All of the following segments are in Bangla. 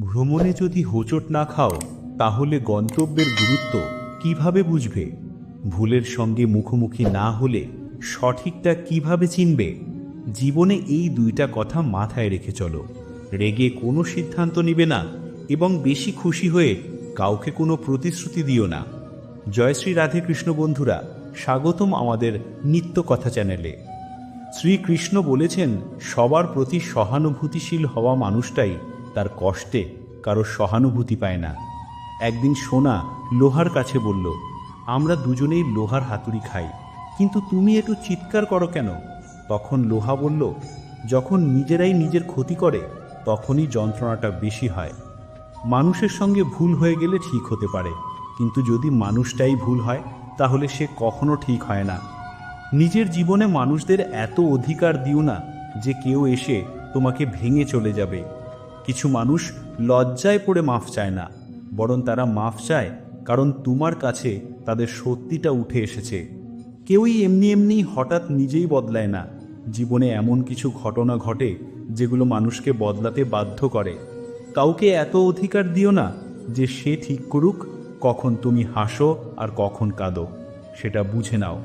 ভ্রমণে যদি হোঁচট না খাও, তাহলে গন্তব্যের গুরুত্ব কীভাবে বুঝবে? ভুলের সঙ্গে মুখোমুখি না হলে সঠিকটা কীভাবে চিনবে? জীবনে এই দুইটা কথা মাথায় রেখে চলো। রেগে কোনো সিদ্ধান্ত নিবে না এবং বেশি খুশি হয়ে কাউকে কোনো প্রতিশ্রুতি দিও না। জয়শ্রী রাধে কৃষ্ণ বন্ধুরা, স্বাগতম আমাদের নিত্য কথা চ্যানেলে। শ্রীকৃষ্ণ বলেছেন, সবার প্রতি সহানুভূতিশীল হওয়া মানুষটাই তার কষ্টে কারও সহানুভূতি পায় না। একদিন সোনা লোহার কাছে বলল, আমরা দুজনেই লোহার হাতুড়ি খাই, কিন্তু তুমি একটু চিৎকার করো কেন? তখন লোহা বলল, যখন নিজেরাই নিজের ক্ষতি করে, তখনই যন্ত্রণাটা বেশি হয়। মানুষের সঙ্গে ভুল হয়ে গেলে ঠিক হতে পারে, কিন্তু যদি মানুষটাই ভুল হয়, তাহলে সে কখনো ঠিক হয় না। নিজের জীবনে মানুষদের এত অধিকার দিও না যে কেউ এসে তোমাকে ভেঙে চলে যাবে। কিছু মানুষ লজ্জায় পড়ে মাফ চায় না, বরং তারা মাফ চায় কারণ তোমার কাছে তাদের সত্যিটা উঠে এসেছে। কেউই এমনি এমনি হঠাৎ নিজেই বদলায় না। জীবনে এমন কিছু ঘটনা ঘটে যেগুলো মানুষকে বদলাতে বাধ্য করে। কাউকে এত অধিকার দিও না যে সে ঠিক করুক, কখন তুমি হাসো আর কখন কাঁদো, সেটা বুঝে নাও।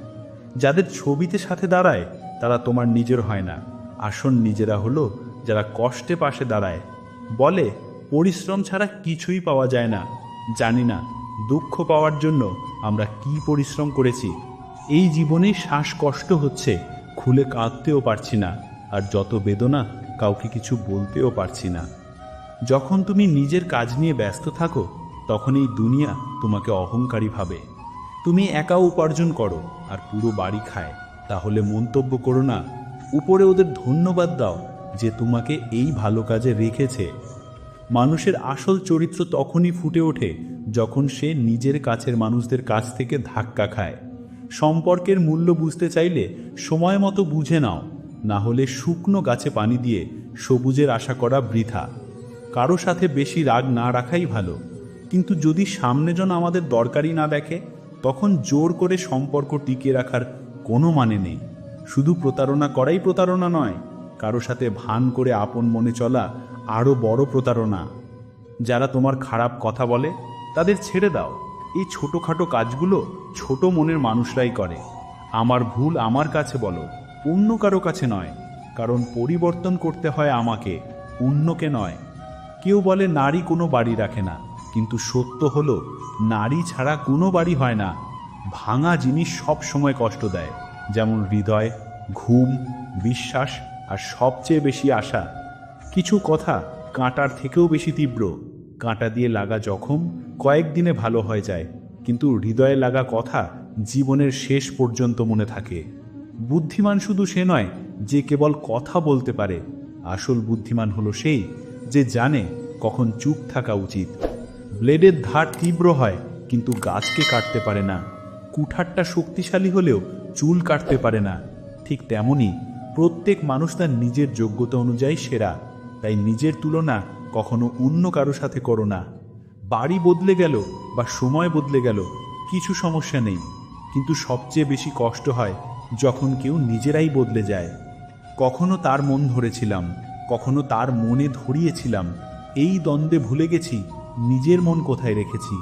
যাদের ছবিতে সাথে দাঁড়ায়, তারা তোমার নিজের হয় না। আসন নিজেরা হলো যারা কষ্টে পাশে দাঁড়ায়। বলে, পরিশ্রম ছাড়া কিছুই পাওয়া যায় না। জানি না দুঃখ পাওয়ার জন্য আমরা কি পরিশ্রম করেছি। এই জীবনে শ্বাসকষ্ট হচ্ছে, খুলে কাঁদতেও পারছি না, আর যত বেদনা, কাউকে কিছু বলতেও পারছি না। যখন তুমি নিজের কাজ নিয়ে ব্যস্ত থাকো, তখন এই দুনিয়া তোমাকে অহংকারী ভাবে। তুমি একা উপার্জন করো আর পুরো বাড়ি খায়। তাহলে মন্তব্য করো না, উপরে ওদের ধন্যবাদ দাও যে তোমাকে এই ভালো কাজে রেখেছে। মানুষের আসল চরিত্র তখনই ফুটে ওঠে যখন সে নিজের কাছের মানুষদের কাছ থেকে ধাক্কা খায়। সম্পর্কের মূল্য বুঝতে চাইলে সময় মতো বুঝে নাও, না হলে শুকনো গাছে পানি দিয়ে সবুজের আশা করা বৃথা। কারও সাথে বেশি রাগ না রাখাই ভালো। কিন্তু যদি সামনেজন আমাদের দরকারই না দেখে, তখন জোর করে সম্পর্ক টিকিয়ে রাখার কোনো মানে নেই। শুধু প্রতারণা করাই প্রতারণা নয়। কারও সাথে ভান করে আপন মনে চলা আরও বড় প্রতারণা। যারা তোমার খারাপ কথা বলে, তাদের ছেড়ে দাও। এই ছোটোখাটো কাজগুলো ছোট মনের মানুষরাই করে। আমার ভুল আমার কাছে বলো, অন্য কারও কাছে নয়। কারণ পরিবর্তন করতে হয় আমাকে, অন্যকে নয়। কেউ বলে নারী কোনো বাড়ি রাখে না, কিন্তু সত্য হলো, নারী ছাড়া কোনো বাড়ি হয় না। ভাঙা জিনিস সব সময় কষ্ট দেয়, যেমন হৃদয়, ঘুম, বিশ্বাস আর সবচেয়ে বেশি আশা, কিছু কথা কাঁটার থেকেও বেশি তীব্র। কাঁটা দিয়ে লাগা জখম কয়েকদিনে ভালো হয়ে যায়, কিন্তু হৃদয়ে লাগা কথা জীবনের শেষ পর্যন্ত মনে থাকে। বুদ্ধিমান শুধু সে নয় যে কেবল কথা বলতে পারে, আসল বুদ্ধিমান হলো সেই যে জানে কখন চুপ থাকা উচিত। ব্লেডের ধার তীব্র হয়, কিন্তু গাছকে কাটতে পারে না। কুঠারটা শক্তিশালী হলেও চুল কাটতে পারে না, ঠিক তেমনই প্রত্যেক মানুষ তার নিজের যোগ্যতা অনুযায়ী সেরা। তাই নিজের তুলনা কখনো অন্য কারও সাথে করো না। বাড়ি বদলে গেল বা সময় বদলে গেল, কিছু সমস্যা নেই। কিন্তু সবচেয়ে বেশি কষ্ট হয় যখন কেউ নিজেরাই বদলে যায়। কখনো তার মন ধরেছিলাম, কখনো তার মনে ধরিয়েছিলাম। এই দ্বন্দ্বে ভুলে গেছি, নিজের মন কোথায় রেখেছি।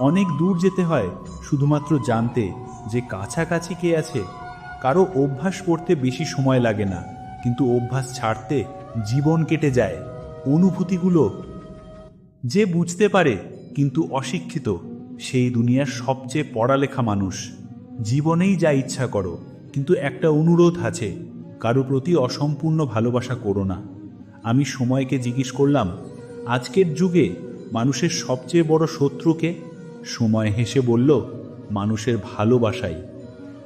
অনেক দূর যেতে হয়, শুধুমাত্র জানতে যে কাছাকাছি কে আছে কারও অভ্যাস করতে বেশি সময় লাগে না, কিন্তু অভ্যাস ছাড়তে জীবন কেটে যায়। অনুভূতিগুলো যে বুঝতে পারে, কিন্তু অশিক্ষিত, সেই দুনিয়ার সবচেয়ে পড়ালেখা মানুষ। জীবনেই যা ইচ্ছা করো, কিন্তু একটা অনুরোধ আছে, কারও প্রতি অসম্পূর্ণ ভালোবাসা করো না। আমি সময়কে জিজ্ঞেস করলাম, আজকের যুগে মানুষের সবচেয়ে বড় শত্রুকে? সময় হেসে বলল, মানুষের ভালোবাসাই।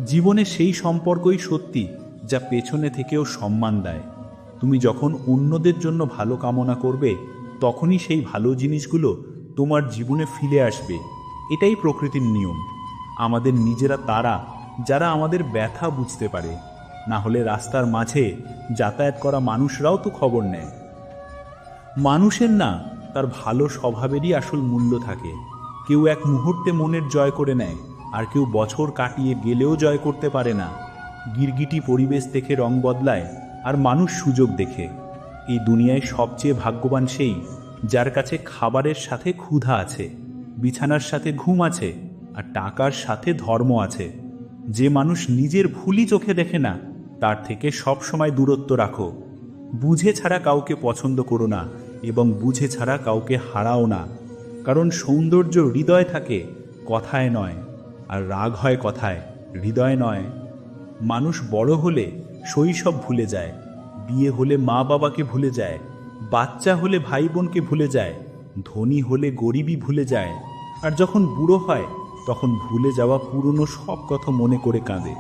জীবনে সেই সম্পর্কই সত্যি যা পেছনে থেকেও সম্মান দেয়। তুমি যখন অন্যদের জন্য ভালো কামনা করবে, তখনই সেই ভালো জিনিসগুলো তোমার জীবনে ফিরে আসবে। এটাই প্রকৃতির নিয়ম। আমাদের নিজেরা তারা, যারা আমাদের ব্যথা বুঝতে পারে। না হলে রাস্তার মাঝে যাতায়াত করা মানুষরাও তো খবর নেয়। মানুষের না, তার ভালো স্বভাবেরই আসল মূল্য থাকে। কেউ এক মুহূর্তে মনের জয় করে নেয়। আর কেউ বছর কাটিয়ে গেলেও জয় করতে পারে না। গিরগিটি পরিবেশ দেখে রং বদলায় আর মানুষ সুযোগ দেখে। এই দুনিয়ায় সবচেয়ে ভাগ্যবান সেই যার কাছে খাবারের সাথে ক্ষুধা আছে, বিছানার সাথে ঘুম আছে আর টাকার সাথে ধর্ম আছে। যে মানুষ নিজের ভুলই চোখে দেখে না, তার থেকে সব সময় দূরত্ব রাখো। বুঝে ছাড়া কাউকে পছন্দ করো না এবং বুঝে ছাড়া কাউকে হারাও না। কারণ সৌন্দর্য হৃদয় থাকে, কথায় নয়। আর রাগ হয় কথায়, হৃদয় নয়। মানুষ বড় হলে শৈশব ভুলে যায়, বিয়ে হলে মা বাবাকে ভুলে যায়, বাচ্চা হলে ভাই বোনকে ভুলে যায়, ধনী হলে গরিবই ভুলে যায়। আর যখন বুড়ো হয়, তখন ভুলে যাওয়া পুরনো সব কথা মনে করে কাঁদে।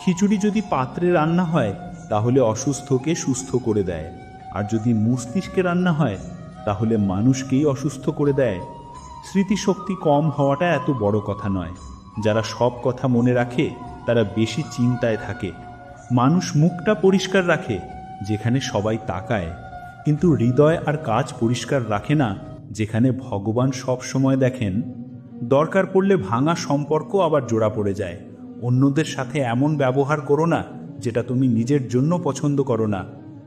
খিচুড়ি যদি পাত্রে রান্না হয়, তাহলে অসুস্থকে সুস্থ করে দেয়। আর যদি মস্তিষ্কে রান্না হয়, তাহলে মানুষকেই অসুস্থ করে দেয়। স্মৃতিশক্তি কম হওয়াটা এত বড় কথা নয়। যারা সব কথা মনে রাখে, তারা বেশি চিন্তায় থাকে। মানুষ মুখটা পরিষ্কার রাখে, যেখানে সবাই তাকায়। কিন্তু হৃদয় আর কাজ পরিষ্কার রাখে না, যেখানে ভগবান সব সময় দেখেন। দরকার পড়লে ভাঙা সম্পর্ক আবার জোড়া পড়ে যায়। অন্যদের সাথে এমন ব্যবহার করো না, যেটা তুমি নিজের জন্য পছন্দ করো না।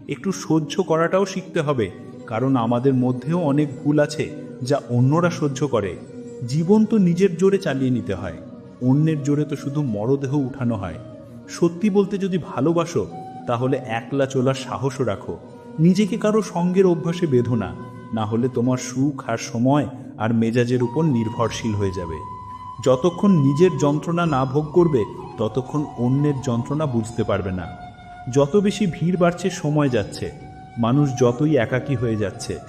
একটু সহ্য করাটাও শিখতে হবে, কারণ আমাদের মধ্যেও অনেক ভুল আছে, যা অন্যরা সহ্য করে। জীবন তো নিজের জোরে চালিয়ে নিতে হয়। অন্যের জোরে তো শুধু মরদেহ উঠানো হয়। সত্যি বলতে যদি ভালোবাসো, তাহলে একলা চলার সাহসও রাখো। নিজেকে কারও সঙ্গের অভ্যাসে বেঁধো না না হলে তোমার সুখ আর সময় আর মেজাজের উপর নির্ভরশীল হয়ে যাবে। যতক্ষণ নিজের যন্ত্রণা না ভোগ করবে, ততক্ষণ অন্যের যন্ত্রণা বুঝতে পারবে না। যত বেশি ভিড় বাড়ছে, সময় যাচ্ছে। মানুষ যতই একাকী হয়ে যাচ্ছে।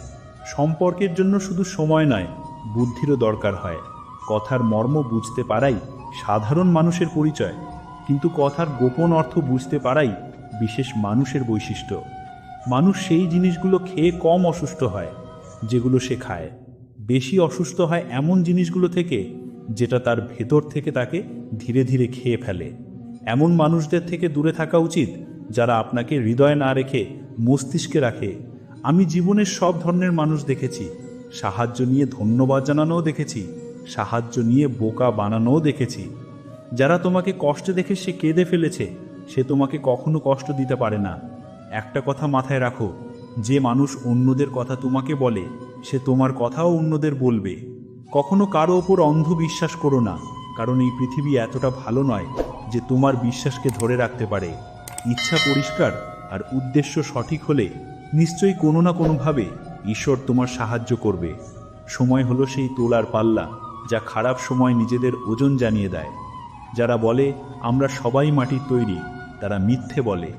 সম্পর্কের জন্য শুধু সময় নয়, বুদ্ধিরও দরকার হয়। কথার মর্ম বুঝতে পারাই সাধারণ মানুষের পরিচয়, কিন্তু কথার গোপন অর্থ বুঝতে পারাই বিশেষ মানুষের বৈশিষ্ট্য। মানুষ সেই জিনিসগুলো খেয়ে কম অসুস্থ হয়, যেগুলো সে খায়। বেশি অসুস্থ হয় এমন জিনিসগুলো থেকে, যেটা তার ভেতর থেকে তাকে ধীরে ধীরে খেয়ে ফেলে। এমন মানুষদের থেকে দূরে থাকা উচিত, যারা আপনাকে হৃদয় না রেখে মস্তিষ্কে রাখে। আমি জীবনের সব ধরনের মানুষ দেখেছি, সাহায্য নিয়ে ধন্যবাদ জানানোও দেখেছি। সাহায্য নিয়ে বোকা বানানোও দেখেছি। যারা তোমাকে কষ্টে দেখে সে কেঁদে ফেলেছে, সে তোমাকে কখনো কষ্ট দিতে পারে না। একটা কথা মাথায় রাখো, যে মানুষ অন্যদের কথা তোমাকে বলে, সে তোমার কথাও অন্যদের বলবে। কখনো কারও ওপর অন্ধ বিশ্বাস করো না, কারণ এই পৃথিবী এতটা ভালো নয় যে তোমার বিশ্বাসকে ধরে রাখতে পারে। ইচ্ছা পরিষ্কার আর উদ্দেশ্য সঠিক হলে নিশ্চয়ই কোনো না কোনোভাবে ঈশ্বর তোমার সাহায্য করবে। সময় হলো সেই তোলার পাল্লা। যা খারাপ সময় নিজেদের ওজন জানিয়ে দেয়। যারা বলে, আমরা সবাই মাটির তৈরি তারা মিথ্যে বলে,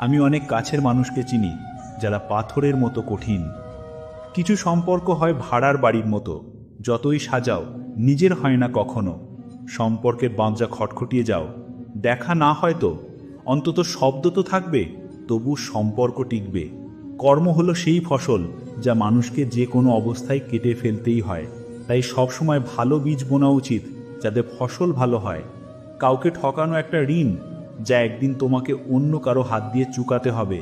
আমি অনেক কাছের মানুষকে চিনি, যারা পাথরের মতো কঠিন কিছু সম্পর্ক হয় ভাড়ার বাড়ির মতো, যতই সাজাও, নিজের হয় না কখনো। সম্পর্কের বাঁধা খটখটিয়ে যাও। দেখা না হয়তো অন্তত শব্দ তো থাকবে, তবু সম্পর্ক টিকবে। কর্ম হলো সেই ফসল যা মানুষকে যে কোনো অবস্থায় কেটে ফেলতেই হয়। তাই সবসময় ভালো বীজ বোনা উচিত যাতে ফসল ভালো হয়। কাউকে ঠকানো একটা ঋণ যা একদিন তোমাকে অন্য কারও হাত দিয়ে চুকাতে হবে।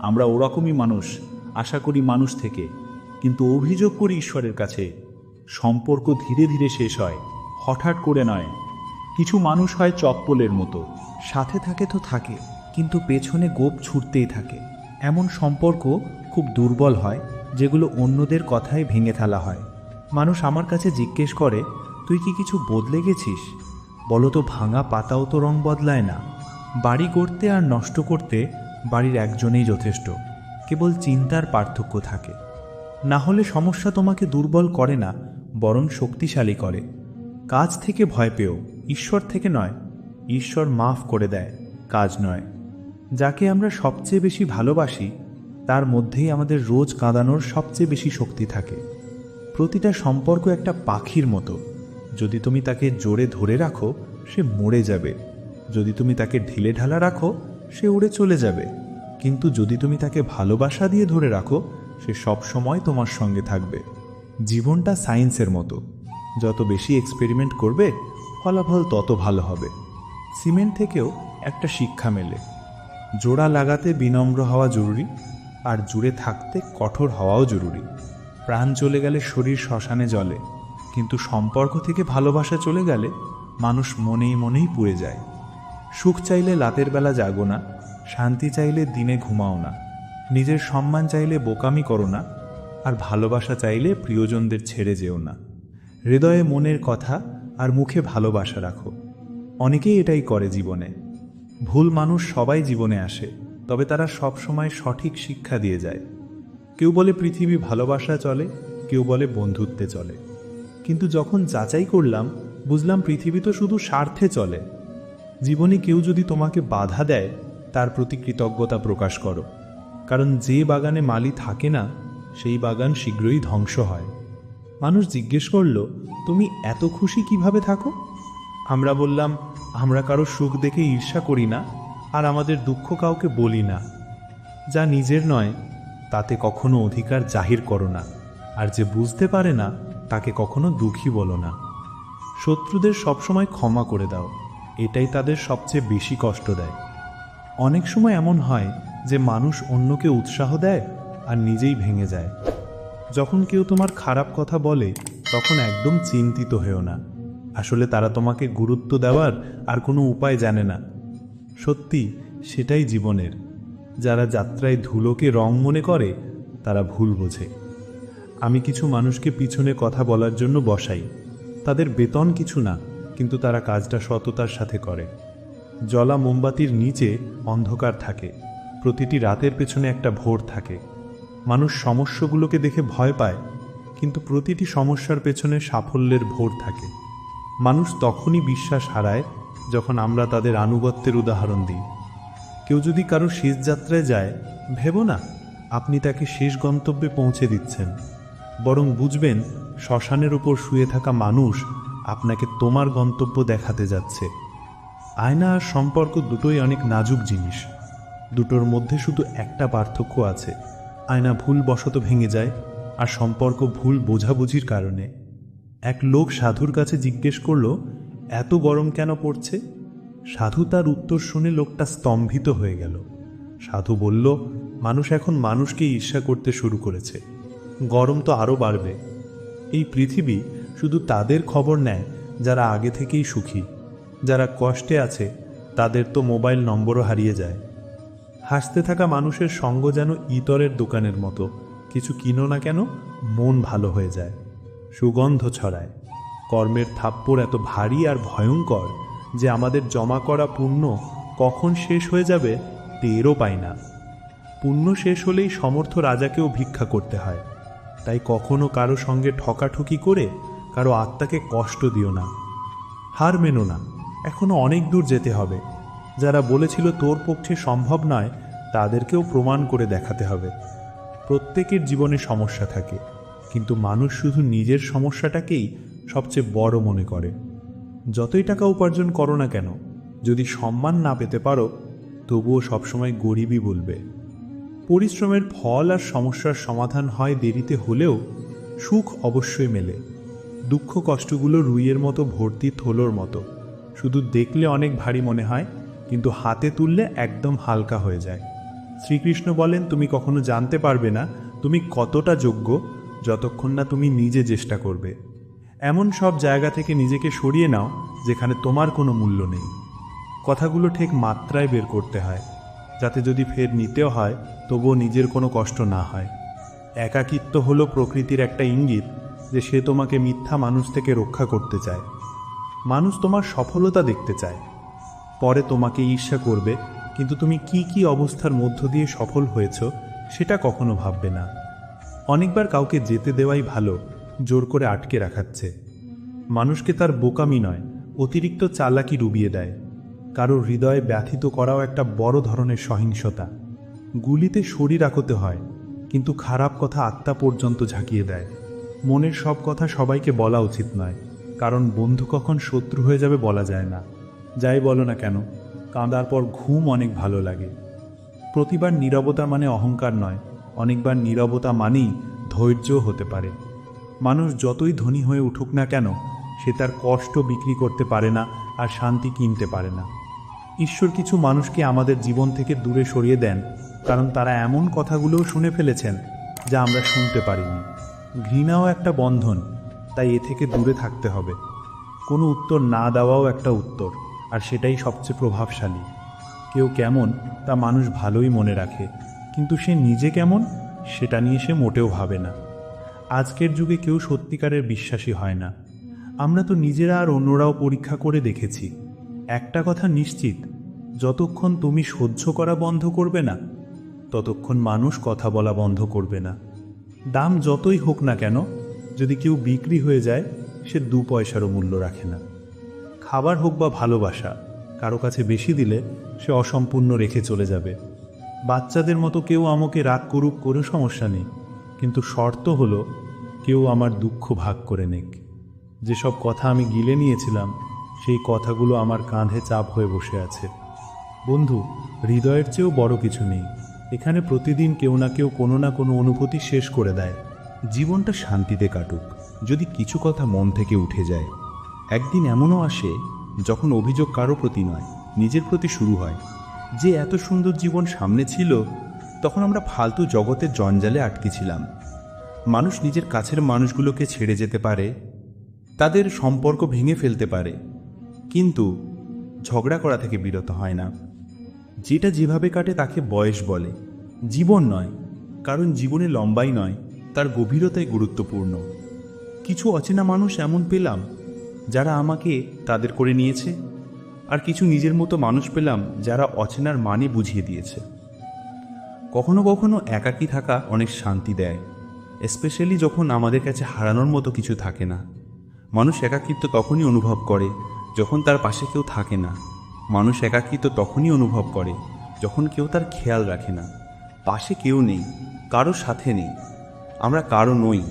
আমরা ওরকমই মানুষ, আশা করি মানুষ থেকে। কিন্তু অভিযোগ করি ঈশ্বরের কাছে, সম্পর্ক ধীরে ধীরে শেষ হয়, হঠাৎ করে নয়। কিছু মানুষ হয় চপ্পলের মতো। সাথে থাকে তো থাকে, কিন্তু পেছনে গোপ ছুটতেই থাকে। এমন সম্পর্ক খুব দুর্বল হয়, যেগুলো অন্যদের কথায় ভেঙে ফেলা হয়। মানুষ আমার কাছে জিজ্ঞেস করে, তুই কি কিছু বদলে গেছিস? বলো তো ভাঙা পাতাও তো রং বদলায় না। বাড়ি করতে আর নষ্ট করতে বাড়ির একজনেই যথেষ্ট। কেবল চিন্তার পার্থক্য থাকে। না হলে সমস্যা তোমাকে দুর্বল করে না, বরং শক্তিশালী করে। কাজ থেকে ভয় পেও, ঈশ্বর থেকে নয়। ঈশ্বর মাফ করে দেয়, কাজ নয়। যাকে আমরা সবচেয়ে বেশি ভালোবাসি, তার মধ্যেই আমাদের রোজ কাঁদানোর সবচেয়ে বেশি শক্তি থাকে। প্রতিটা সম্পর্ক একটা পাখির মতো। যদি তুমি তাকে জোরে ধরে রাখো, সে মরে যাবে। যদি তুমি তাকে ঢিলে ঢালা রাখো, সে উড়ে চলে যাবে। কিন্তু যদি তুমি তাকে ভালোবাসা দিয়ে ধরে রাখো, সে সব সময় তোমার সঙ্গে থাকবে। জীবনটা সায়েন্সের মতো। যত বেশি এক্সপেরিমেন্ট করবে, ফলাফল তত ভালো হবে। সিমেন্ট থেকেও একটা শিক্ষা মেলে। জোড়া লাগাতে বিনম্র হওয়া জরুরি, আর জুড়ে থাকতে কঠোর হওয়াও জরুরি। প্রাণ চলে গেলে শরীর শ্মশানে জলে, কিন্তু সম্পর্ক থেকে ভালোবাসা চলে গেলে মানুষ মনেই মনেই পুড়ে যায়। সুখ চাইলে রাতের বেলা জাগো না, শান্তি চাইলে দিনে ঘুমাও না, নিজের সম্মান চাইলে বোকামি করো না, আর ভালোবাসা চাইলে প্রিয়জনদের ছেড়ে যেও না। হৃদয়ে মনের কথা আর মুখে ভালোবাসা রাখো। অনেকেই এটাই করে জীবনে। ভুল মানুষ সবাই জীবনে আসে, তবে তারা সব সময় সঠিক শিক্ষা দিয়ে যায়। কেউ বলে পৃথিবী ভালোবাসা চলে, কেউ বলে বন্ধুত্বে চলে। কিন্তু যখন যাচাই করলাম, বুঝলাম পৃথিবী তো শুধু স্বার্থে চলে। জীবনে কেউ যদি তোমাকে বাধা দেয়, তার প্রতি কৃতজ্ঞতা প্রকাশ করো। কারণ যে বাগানে মালি থাকে না, সেই বাগান শীঘ্রই ধ্বংস হয়। মানুষ জিজ্ঞেস করল, তুমি এত খুশি কীভাবে থাকো? আমরা বললাম, আমরা কারও সুখ দেখে ঈর্ষা করি না, আর আমাদের দুঃখ কাউকে বলি না। যা নিজের নয় তাতে কখনো অধিকার জাহির করো না, আর যে বুঝতে পারে না, তাকে কখনো দুঃখী বলো না। শত্রুদের সবসময় ক্ষমা করে দাও, এটাই তাদের সবচেয়ে বেশি কষ্ট দেয়। অনেক সময় এমন হয় যে মানুষ অন্যকে উৎসাহ দেয় আর নিজেই ভেঙে যায়। যখন কেউ তোমার খারাপ কথা বলে, তখন একদম চিন্তিত হয়েও না। আসলে তারা তোমাকে গুরুত্ব দেওয়ার আর কোনো উপায় জানে না। সত্যি, সেটাই জীবনের। যারা যাত্রায় ধুলোকে রং মনে করে, তারা ভুল বোঝে। আমি কিছু মানুষকে পিছনে কথা বলার জন্য বসাই। তাদের বেতন কিছু না, কিন্তু তারা কাজটা সততার সাথে করে। জলা মোমবাতির নিচে অন্ধকার থাকে। প্রতিটি রাতের পেছনে একটা ভোর থাকে। মানুষ সমস্যাগুলোকে দেখে ভয় পায়, কিন্তু প্রতিটি সমস্যার পেছনে সাফল্যের ভোর থাকে। মানুষ তখনই বিশ্বাস হারায়, যখন আমরা তাদের আনুগত্যের উদাহরণ দিই। কেউ যদি কারও শেষ যাত্রায় যায়, ভেবো না, আপনি তাকে শেষ গন্তব্যে পৌঁছে দিচ্ছেন। বরং বুঝবেন, শ্মশানের উপর শুয়ে থাকা মানুষ আপনাকে তোমার গন্তব্য দেখাতে যাচ্ছে। আয়না আর সম্পর্ক দুটোই অনেক নাজুক জিনিস। দুটোর মধ্যে শুধু একটা পার্থক্য আছে, আয়না ভুল বশত ভেঙে যায় আর সম্পর্ক ভুল বোঝাবুঝির কারণে। এক লোক সাধুর কাছে জিজ্ঞেস করল, এত গরম কেন পড়ছে? সাধু তার উত্তর শুনে লোকটা স্তম্ভিত হয়ে গেল। সাধু বলল, মানুষ এখন মানুষকে ঈর্ষা করতে শুরু করেছে। গরম তো আরও বাড়বে। এই পৃথিবী শুধু তাদের খবর নেয় যারা আগে থেকেই সুখী। যারা কষ্টে আছে, তাদের তো মোবাইল নম্বরও হারিয়ে যায়। হাসতে থাকা মানুষের সঙ্গ যেন ইতরের দোকানের মতো। কিছু কিনো না কেন, মন ভালো হয়ে যায়। সুগন্ধ ছড়ায়। কর্মের থাপ্পড় এত ভারী আর ভয়ঙ্কর যে আমাদের জমা করা পুণ্য কখন শেষ হয়ে যাবে টেরও পাই না। পুণ্য শেষ হলেই সমর্থ রাজাকেও ভিক্ষা করতে হয়। তাই কখনো কারও সঙ্গে ঠকাঠকি করে কারও আত্মাকে কষ্ট দিও না। হার মেনো না, এখনও অনেক দূর যেতে হবে। যারা বলেছিল তোর পক্ষে সম্ভব নয়, তাদেরকেও প্রমাণ করে দেখাতে হবে। প্রত্যেকের জীবনে সমস্যা থাকে, কিন্তু মানুষ শুধু নিজের সমস্যাটাকেই সবচেয়ে বড় মনে করে। যতই টাকা উপার্জন করো না কেন, যদি সম্মান না পেতে পারো, তবুও সবসময় গরিবই বলবে। পরিশ্রমের ফল আর সমস্যার সমাধান হয় দেরিতে হলেও সুখ অবশ্যই মেলে। দুঃখ কষ্টগুলো রুইয়ের মতো ভর্তি থলোর মতো। শুধু দেখলে অনেক ভারী মনে হয়, কিন্তু হাতে তুললে একদম হালকা হয়ে যায়। শ্রীকৃষ্ণ বলেন, তুমি কখনো জানতে পারবে না তুমি কতটা যোগ্য, যতক্ষণ না তুমি নিজে চেষ্টা করবে। এমন সব জায়গা থেকে নিজেকে সরিয়ে নাও যেখানে তোমার কোনো মূল্য নেই। কথাগুলো ঠিক মাত্রায় বের করতে হয়, যাতে যদি ফের নিতেও হয়, তবুও নিজের কোনো কষ্ট না হয়। একাকিত্ব হলো প্রকৃতির একটা ইঙ্গিত যে সে তোমাকে মিথ্যা মানুষ থেকে রক্ষা করতে চায়। মানুষ তোমার সফলতা দেখতে চায়। পরে তোমাকে ঈর্ষা করবে, কিন্তু তুমি কি কি অবস্থার মধ্য দিয়ে সফল হয়েছ, সেটা কখনো ভাববে না। অনেকবার কাউকে যেতে দেওয়াই ভালো জোর করে আটকে রাখাচ্ছে। মানুষকে তার বোকামি নয়, অতিরিক্ত চালাকি ডুবিয়ে দেয়। কারও হৃদয়ে ব্যথিত করাও একটা বড় ধরনের সহিংসতা। গুলিতে শরীর আকতে হয়, কিন্তু খারাপ কথা আত্মা পর্যন্ত ঝাঁকিয়ে দেয়। মনের সব কথা সবাইকে বলা উচিত নয়, কারণ বন্ধু কখন শত্রু হয়ে যাবে বলা যায় না। যাই বলো না কেন, কাঁদার পর ঘুম অনেক ভালো লাগে। প্রতিবার নীরবতা মানে অহংকার নয়, অনেকবার নীরবতা মানেই ধৈর্যও হতে পারে। মানুষ যতই ধনী হয়ে উঠুক না কেন, সে তার কষ্ট বিক্রি করতে পারে না আর শান্তি কিনতে পারে না। ঈশ্বর কিছু মানুষকে আমাদের জীবন থেকে দূরে সরিয়ে দেন, কারণ তারা এমন কথাগুলোও শুনে ফেলেছেন যা আমরা শুনতে পারিনি। ঘৃণাও একটা বন্ধন, তাই এ থেকে দূরে থাকতে হবে। কোনো উত্তর না দেওয়াও একটা উত্তর, আর সেটাই সবচেয়ে প্রভাবশালী। কেউ কেমন, তা মানুষ ভালোই মনে রাখে, কিন্তু সে নিজে কেমন, সেটা নিয়ে সে মোটেও ভাবে না। আজকের যুগে কেউ সত্যিকারের বিশ্বাসী হয় না। আমরা তো নিজেরা আর অন্যরাও পরীক্ষা করে দেখেছি। একটা কথা নিশ্চিত, যতক্ষণ তুমি সহ্য করা বন্ধ করবে না, ততক্ষণ মানুষ কথা বলা বন্ধ করবে না। দাম যতই হোক না কেন, যদি কেউ বিক্রি হয়ে যায়, সে দু পয়সারও মূল্য রাখে না। খাবার হোক বা ভালোবাসা, কারও কাছে বেশি দিলে সে অসম্পূর্ণ রেখে চলে যাবে। বাচ্চাদের মতো কেউ আমাকে রাগ করুক করে সমস্যা নেই। কিন্তু শর্ত হলো, কেউ আমার দুঃখ ভাগ করে নেক। যেসব কথা আমি গিলে নিয়েছিলাম, সেই কথাগুলো আমার কাঁধে চাপ হয়ে বসে আছে। বন্ধু, হৃদয়ের চেয়েও বড় কিছু নেই। এখানে প্রতিদিন কেউ না কেউ কোনো না কোনো অনুভূতি শেষ করে দেয়। জীবনটা শান্তিতে কাটুক, যদি কিছু কথা মন থেকে উঠে যায়। একদিন এমনও আসে, যখন অভিযোগ কারও প্রতি নয়, নিজের প্রতি শুরু হয়। যে এত সুন্দর জীবন সামনে ছিল তখন আমরা ফালতু জগতের জঞ্জালে আটকে ছিলাম মানুষ নিজের কাছের মানুষগুলোকে ছেড়ে যেতে পারে, তাদের সম্পর্ক ভেঙে ফেলতে পারে, কিন্তু ঝগড়া করা থেকে বিরত হয় না। যেটা যেভাবে কাটে তাকে বয়স বলে, জীবন নয়, কারণ জীবনে লম্বাই নয়, তার গভীরতাই গুরুত্বপূর্ণ। কিছু অচেনা মানুষ এমন পেলাম, যারা আমাকে তাদের করে নিয়েছে, আর কিছু নিজের মতো মানুষ পেলাম, যারা অচেনার মানে বুঝিয়ে দিয়েছে। কখনো কখনো একাকী থাকা অনেক শান্তি দেয় স্পেশালি যখন আমাদের কাছে হারানোর মতো কিছু থাকে না। মানুষ একাকিত্ব তখনই অনুভব করে যখন তার পাশে কেউ থাকে না। মানুষ একাকিত্ব তখনই অনুভব করে যখন কেউ তার খেয়াল রাখে না। পাশে কেউ নেই, কারও সাথে নেই। আমরা কারও নই,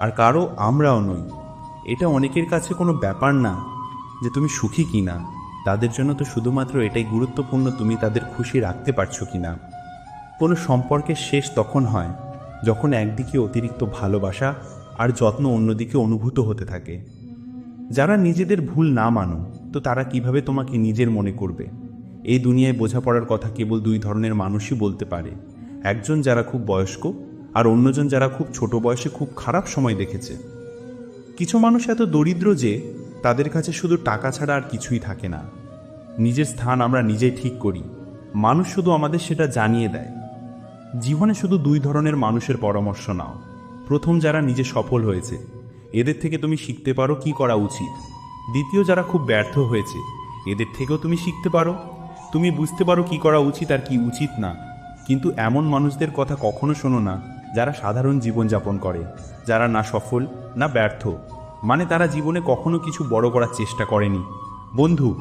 আর কারও আমরাও নই। এটা অনেকের কাছে কোনো ব্যাপার না যে তুমি সুখী কি না তাদের জন্য তো শুধুমাত্র এটাই গুরুত্বপূর্ণ তুমি তাদের খুশি রাখতে পারছ কি না কোনো সম্পর্কের শেষ তখন হয়, যখন একদিকে অতিরিক্ত ভালোবাসা আর যত্ন অন্যদিকে অনুভূত হতে থাকে। যারা নিজেদের ভুল না মানো, তো তারা কীভাবে তোমাকে নিজের মনে করবে? এই দুনিয়ায় বোঝাপড়ার কথা কেবল দুই ধরনের মানুষই বলতে পারে। একজন যারা খুব বয়স্ক আর অন্যজন যারা খুব ছোট বয়সে খুব খারাপ সময় দেখেছে। কিছু মানুষ এত দরিদ্র যে, তাদের কাছে শুধু টাকা ছাড়া আর কিছুই থাকে না। নিজের স্থান আমরা নিজেই ঠিক করি। মানুষ শুধু আমাদের সেটা জানিয়ে দেয়। জীবনে শুধু দুই ধরনের মানুষের পরামর্শ নাও। প্রথম, যারা নিজে সফল হয়েছে। এদের থেকে তুমি শিখতে পারো কি করা উচিত। দ্বিতীয়, যারা খুব ব্যর্থ হয়েছে। এদের থেকেও তুমি শিখতে পারো। তুমি বুঝতে পারো কি করা উচিত আর কি উচিত না। কিন্তু এমন মানুষদের কথা কখনো শোনো না, যারা সাধারণ জীবনযাপন করে, যারা না সফল, না ব্যর্থ। মানে তারা জীবনে কখনো কিছু বড় করার চেষ্টা করেনি। বন্ধু,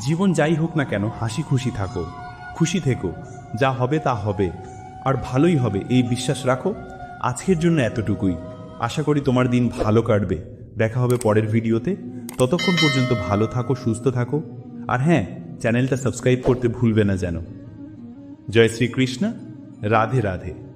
জীবন যাই হোক না কেন হাসি খুশি থাকো। খুশি থেকো। যা হবে তা হবে। আর ভালোই হবে, এই বিশ্বাস রাখো। আজকের জন্য এতটুকুই। আশা করি তোমার দিন ভালো কাটবে। দেখা হবে পরের ভিডিওতে। ততক্ষণ পর্যন্ত ভালো থাকো, সুস্থ থাকো। আর হ্যাঁ চ্যানেলটা সাবস্ক্রাইব করতে ভুলবে না যেন। জয় শ্রীকৃষ্ণ। রাধে রাধে।